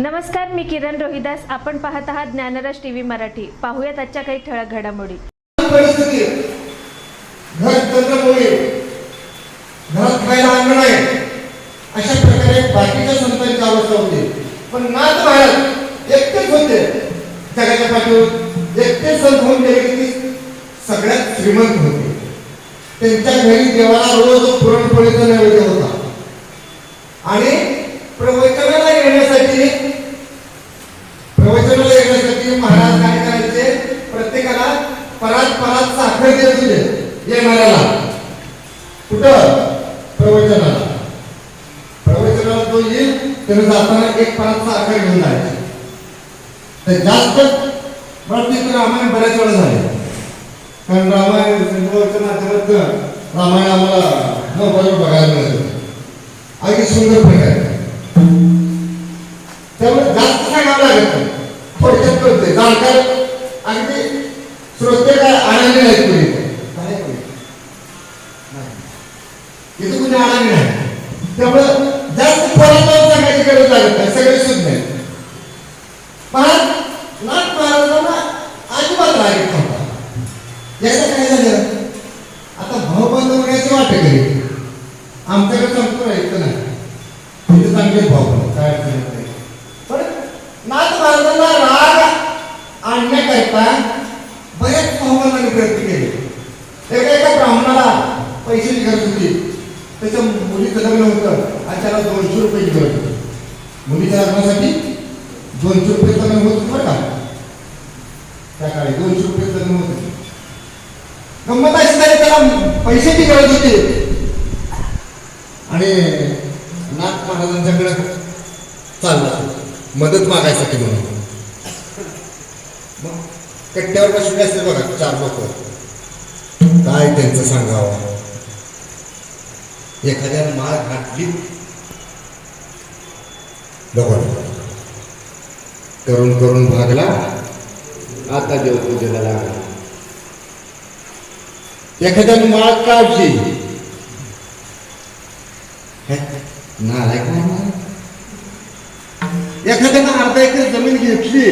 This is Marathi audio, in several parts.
नमस्कार मी किरण रोहिदास. आपण पाहत आहात ज्ञानराज टीव्ही मराठी. पाहूयात आजच्या काही ठळक घडामोडी. परिस्थिती. घर चंद्रमुळे घरात खायला अन्न नाही अशा प्रकारे बाकीच्या संतांची अवस्था होती. पण नाथ महाराज एकटेच होते. जगाच्या पाठीवर एकटेच संत होऊन गेले की सगळ्यात श्रीमंत होते. त्यांच्या घरी देवाला रोज पुरणपोळीचा नैवेद्य होता. आणि आज परात साखर देत होते येणाऱ्याला कुठं? प्रवचनाला. प्रवचनाला तो येईल त्याने जाताना एक पानात साखर घेऊन जायची. तर जास्त प्रत्येक रामायण बऱ्याच वेळा झाले. कारण रामायण प्रवचनाच्या रामायण आम्हाला मोबाईलवर बघायला मिळत अगदी सुंदर प्रकारे. त्यामुळे जास्त सांगावं लागत थोडक्यात करते जाणकार अगदी काय आनंदी नाहीत कोणी काय कोणी नाही. इथं कोणी आनंदी नाही त्यामुळं जास्त पोरात सांगायची गरज लागत नाही सगळे सुद्ध नाही महाराज नाथ महाराजांना अजिबात राग येत नव्हता याचं काय झालं आता भावबंद होण्याची वाट घरी आमच्याकडे संपूर्ण ऐकतं नाही तिथे चांगले भाव काय अडचण नाही पण नाथ महाराजांना राग आणण्याकरता बऱ्याच भावनांनी प्रयत्न केले एका एका ब्राह्मणाला पैशाची गरज होती. त्याच्या मुलीचं लग्न होतं? आणि त्याला दोनशे रुपयाची गरज होती. मुलीच्या लग्नासाठी दोनशे रुपये लग्न होत बरं का? त्या काळी दोनशे रुपये लग्न होत होते. गंमत अशी झाली त्याला पैशाची गरज होती. आणि नाथ महाराजांच्याकडे चालला. मदत मागायसाठी म्हणून. मग कट्ट्यावर बसले असते बघा चार लोक. काय त्यांचं सांगावं? एखाद्याने माळ घातली. दगड करून करून भागला. आता देवपूजेला लागला. एखाद्याने माळ काढली. हे, नालायक माणूस. एखाद्यानं अर्धा एकर जमीन घेतली.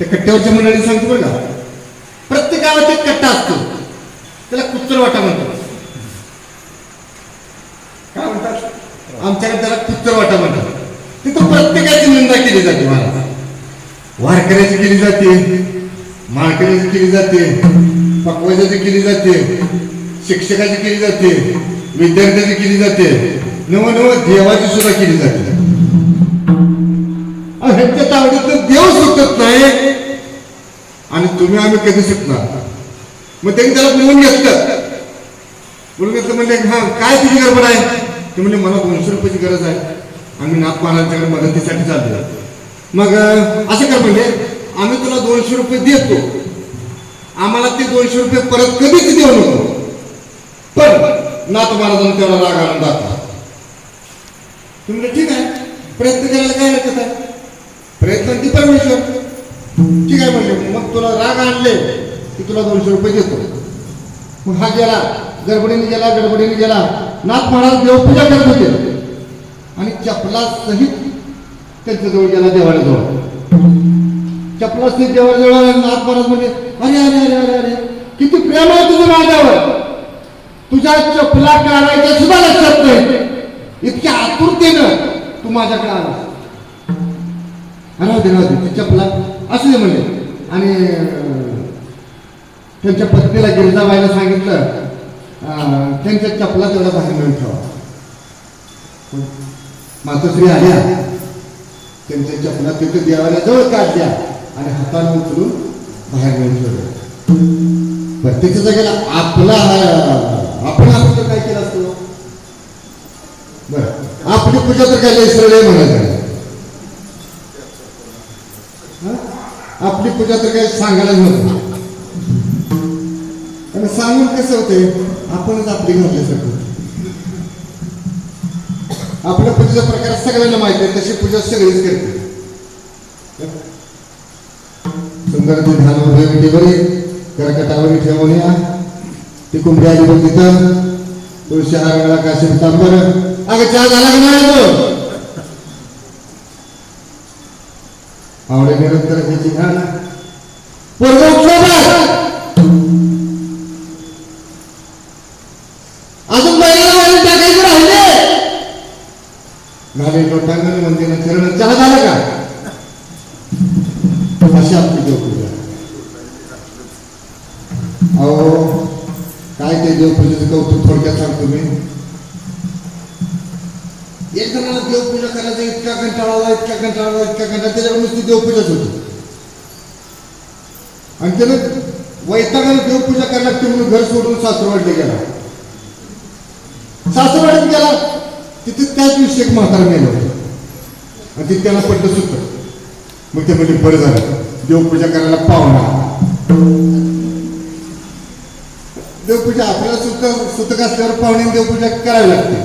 ते कट्ट्यावरच्या मंडळी सांगतो बघा का प्रत्येक गावात एक कट्टा असतो. त्याला कुत्तर वाटा म्हणतात काय म्हणतात आमच्याकडे त्याला कुत्तर वाटा म्हणतात तिथं प्रत्येकाची निंदा केली जाते मला? वारकऱ्याची केली जाते माळकऱ्याची केली जाते पकवाजाची केली जाते शिक्षकाची केली जाते विद्यार्थ्याची केली जाते नव नव देवाची सुद्धा केली जाते. ह्यांच्या तावडीत देव सुटत नाही. आणि तुम्ही आम्ही कधी सुटणार? मग त्यांनी त्याला बोलून घेतलं. बोलून घेतलं म्हणजे हा काय तुझी गडबड आहे? ते म्हणजे मला दोनशे रुपयाची गरज आहे. आम्ही नाथ महाराजांच्याकडे मदतीसाठी चाललो मग असं कर म्हणजे आम्ही तुला दोनशे रुपये देतो. आम्हाला ते दोनशे रुपये परत कधीच देऊ नको. पण नाथ महाराजांना त्याला राग आणून दाखवा. तुम्ही ठीक आहे? प्रयत्न करायला काय हरकत आहे? प्रयत्न ती परमेश्वर. ठीक आहे म्हणले मग तुला राग आणले की तुला दोनशे रुपये देतो. मग हा गेला गडबडीने गेला गडबडीने गेला. नाथ महाराज देवपूजा करत होते. आणि चपला सहित त्यांच्याजवळ गेला देवाला जवळ चपला सहित नाथ महाराज म्हणजे अरे अरे अरे अरे अरे किती प्रेम आहे तुझं माझ्यावर. तुझ्या चपला काढायच्या सुद्धा लक्षात नाही. इतक्या आतुरतेनं तू माझ्याकडे आला. राहू दे राहू दे ती चपला असू दे म्हणजे आणि त्यांच्या पत्नीला गिरजाबाईला सांगितलं त्यांच्या चपला तेवढा भाग मिळून ठेवा. मातोश्री आल्या त्यांच्या चपला तिथे देवाला जवळ काढल्या आणि हाताने उचलून बाहेर मिळून ठेवलं. प्रत्येक आपला हा- आपण आपण काय केलं असतो? बरं. आपली पूजा तर काय इसरले म्हणायचं आपली पूजा तर काही सांगायला नव्हतं आणि सांगून कसं होते आपणच आपली घातल्यासारखं आपल्या पूजेचा प्रकार सगळ्यांना माहिती आहे तशी पूजा सगळीच करते. सुंदर ती ध्यान उभे बरे बरी करकटावर ठेवून या. ती कुंभी आली बघ तिथं. तुळशी हार काशी तांबर अगं चहा झाला की नाही अजून? आवडे निरंतर त्याची घाण देवपूजेचं कौतुक थोडक्यात सांगतो मी. एक जणाला देवपूजा करायचा इतका कंटाळा आला इतका कंटाळा आला इतका कंटाळा त्याच्यावर नुसती देवपूजाच होती. आणि त्यानं वैतागानं देवपूजा करायला लागते म्हणून घर सोडून सासरवाडीला गेला. सासरवाडीत गेला तिथे त्याच दिवशी एक म्हातारा मेलं. आणि तिथे त्याला पडलं सुद्धा. मग ते म्हणजे बरं झालं. देवपूजा करायला पाहुणा. देवपूजा आपल्याला सुतक सुतक असल्यावर पाहुणे देवपूजा करावी लागते.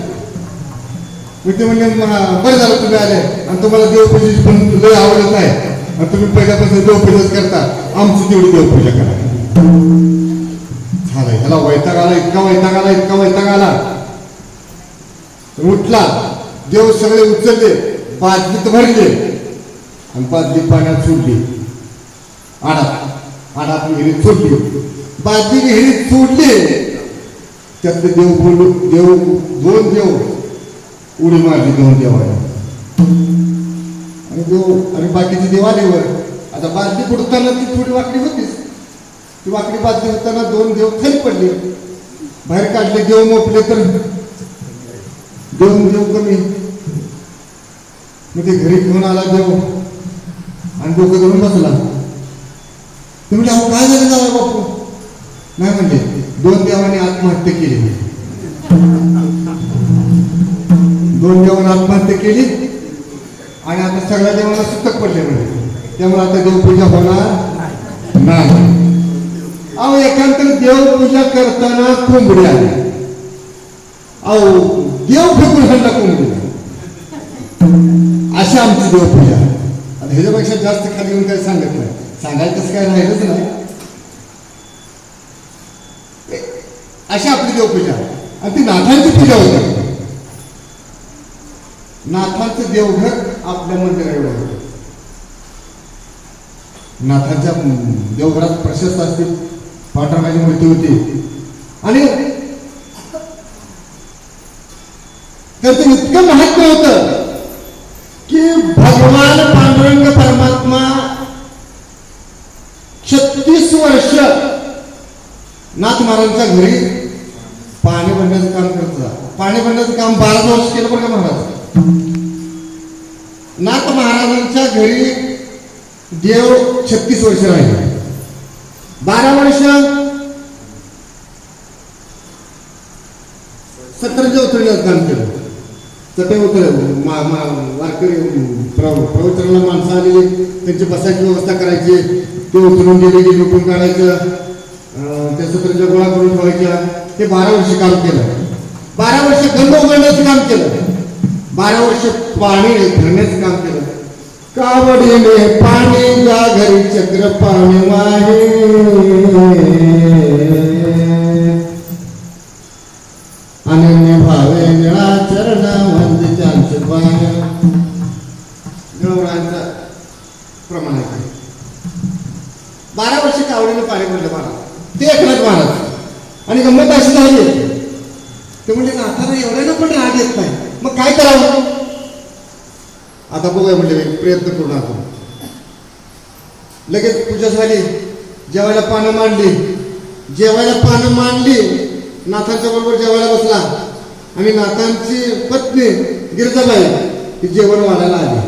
मी ते म्हणजे बरं झालं तुम्ही आले आणि तुम्हाला देवपूजेची पण लय आवडत आहे आणि तुम्ही पहिल्यापासून देवपूजाच करता. आमची तेवढी देवपूजा करा. झालं ह्याला वैताग आला इतका वैताग आला इतका वैताग आला. उठला. देव सगळे उचलले बादलीत भरले. आणि बादली पाण्यात सोडली. आडात आडात विहिरीत सोडली. बाजी विहिरीत सोडली. त्यातले देव बोलू देव दोन देव. उडी मारली दोन देवाला आणि देव आणि बाकीचे देव आले आता बादली बुडताना ती थोडी वाकडी होतीच. ती वाकडी बादली होताना दोन देव खाली पडले. बाहेर काढले देव मोपले तर दोन देव कमी. मग ते घरी घेऊन आला देव. आणि डोकं धरून बसला. तुम्ही अहो काय झालं जावं बापू? नाही म्हणजे दोन देवाने आत्महत्या केली म्हणजे. दोन देवाने आत्महत्या केली आणि आता सगळ्या देवांना सुतक पडले म्हणजे. त्यामुळे आता देवपूजा होणार नाही. अहो एकांतर देवपूजा करताना कोंबडी आली अहो देव फेकून हल्ला कोंबडी अशी आमची देवपूजा आता ह्याच्यापेक्षा जास्त खाली येऊन काही सांगत नाही. सांगायचं तसं काय राहिलंच नाही. अशी आपली देवपूजा आणि ती नाथांची पूजा होती. नाथांचं देवघर आपल्या मंदिरा एवढं होतं. नाथांच्या देवघरात प्रशस्त असते पांडुरंगाची मूर्ती होती. आणि त्याचं इतकं महत्त्व होतं. घरी पाणी भरण्याचं काम करत पाणी भरण्याचं काम बारा वर्ष केलं बरं का महाराज? नाथ महाराजांच्या घरी देव छत्तीस वर्ष राहिले. बारा वर्ष सत्तरच्या उतरण्याचं काम केलं. चटे उतर वारकरी प्रवचनाला माणसं आलेली त्यांची बसायची व्यवस्था करायची. ते उतरून गेलेली लुटून काढायचं. त्या सतरंजा गोळा करून ठेवायच्या. ते बारा वर्ष काम केलं. बारा वर्ष गंग उघडण्याचं काम केलं. बारा वर्ष पाणी भरण्याचं काम केलं. कावडीने पाणी जा घरी चक्र पाणी माहे काय करावं? आता बघूया म्हणजे प्रयत्न करून आपण लगेच पूजा झाली जेवायला पानं मांडली. जेवायला पानं मांडली नाथांच्या बरोबर जेवायला बसला. आणि नाथांची पत्नी गिरजाबाई ही जेवण वाढायला आली.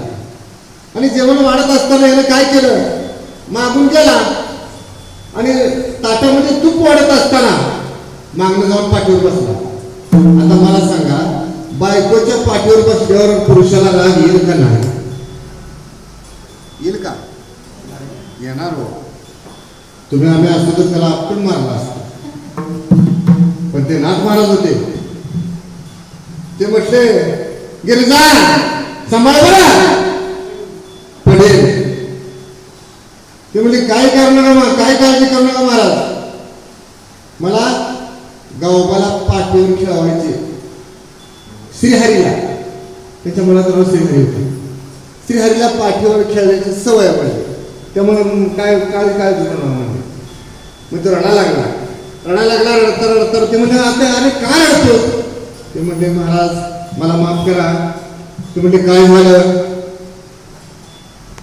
आणि जेवण वाढत असताना यानं काय केलं? मागून गेला. आणि ताटामध्ये तूप वाढत असताना मागणं जाऊन पाठीवर बसला. आता मला बायकोच्या पाठीवर बसल्यावर पुरुषाला राग येईल का नाही? येईल का? येणार हो. तुम्ही आम्ही असतो तर त्याला आपण मारला असतो. पण ते नाथ महाराज होते. ते म्हटले गिरिजा सांभाळ पडेल ते म्हणजे काय करणार नका काय काळजी करू नका हो, महाराज? मला गावबाला पाठीवर खेळवायचे. श्रीहरीला. त्याच्या मनात नाव श्रीहरी होते श्रीहरीला पाठीवर खेळायची सवय पाहिजे त्यामुळे काय काय काय झालं म्हणजे मग तो रडा लागला. रडा लागला रडतर रडतर ते म्हणजे आता अरे काय रडतो? ते म्हणले महाराज मला माफ करा. ते म्हणजे काय झालं?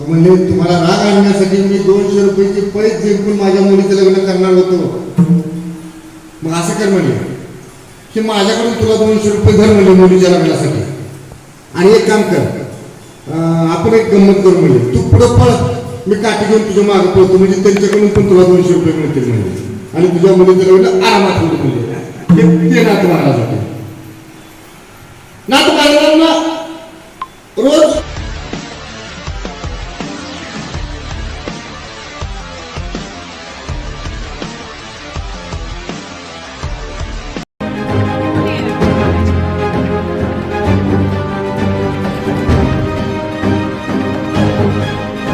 म्हणजे तुम्हाला राग आणण्यासाठी मी दोनशे रुपयाची पैसे जिंकून माझ्या मुलीचं लग्न करणार होतो. मग असं कर म्हणले. की माझ्याकडून तुला दोनशे रुपये धर म्हणले मुलीच्या लग्नासाठी आणि एक काम कर आपण एक गंमत करू म्हणजे. तू पुढं पळ. मी काठी घेऊन तुझ्या मागे पळतो म्हणजे त्यांच्याकडून पण तुला दोनशे रुपये मिळतील म्हणजे आणि तुझ्या मुलीचं लग्न आरामात होईल म्हणजे ते- ते नातू महाराज नातू